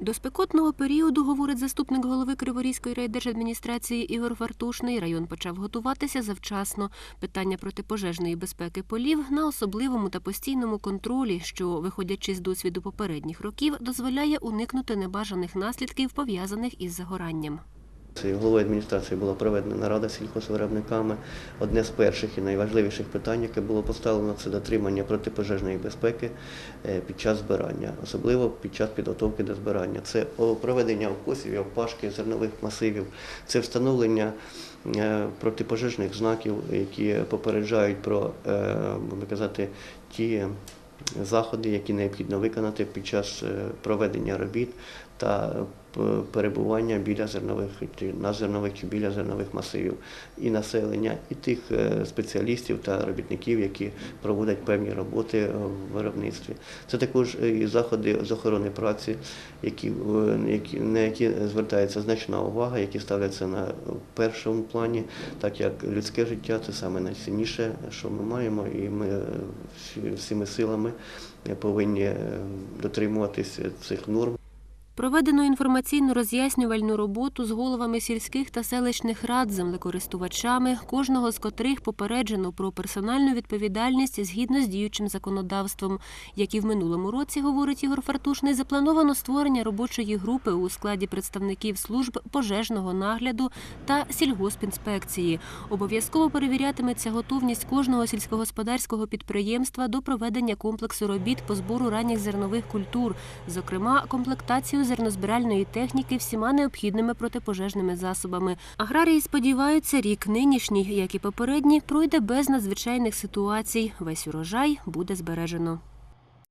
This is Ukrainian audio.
До спекотного періоду, говорить заступник голови Криворізької райдержадміністрації Ігор Вартушний, район почав готуватися завчасно. Питання протипожежної безпеки полів на особливому та постійному контролі, що, виходячи з досвіду попередніх років, дозволяє уникнути небажаних наслідків, пов'язаних із загоранням. Головою адміністрації була проведена нарада з сільхозвиробниками. Одне з перших і найважливіших питань, яке було поставлено, це дотримання протипожежної безпеки е, під час збирання, особливо під час підготовки до збирання. Це проведення обкосів, опашки зернових масивів, це встановлення е, протипожежних знаків, які попереджають про, е, казати, ті заходи, які необхідно виконати під час проведення робіт та перебування біля зернових на зернових чи біля зернових масивів і населення, і тих е, спеціалістів та робітників, які проводять певні роботи е, в виробництві. Це також і заходи з охорони праці, які, е, на які звертається значна увага, які ставляться на першому плані, так як людське життя це саме найцінніше, що ми маємо, і ми е, всі- всіми силами е, повинні е, дотримуватись цих норм. Проведено інформаційно-роз'яснювальну роботу з головами сільських та селищних рад, землекористувачами, кожного з котрих попереджено про персональну відповідальність згідно з діючим законодавством. Як і в минулому році, говорить Ігор Фартушний, заплановано створення робочої групи у складі представників служб пожежного нагляду та сільгоспінспекції. Обов'язково перевірятиметься готовність кожного сільськогосподарського підприємства до проведення комплексу робіт по збору ранніх зернових культур, зокрема комплектацію зернозбиральної техніки всіма необхідними протипожежними засобами. Аграрії сподіваються, рік нинішній, як і попередній, пройде без надзвичайних ситуацій. Весь урожай буде збережено.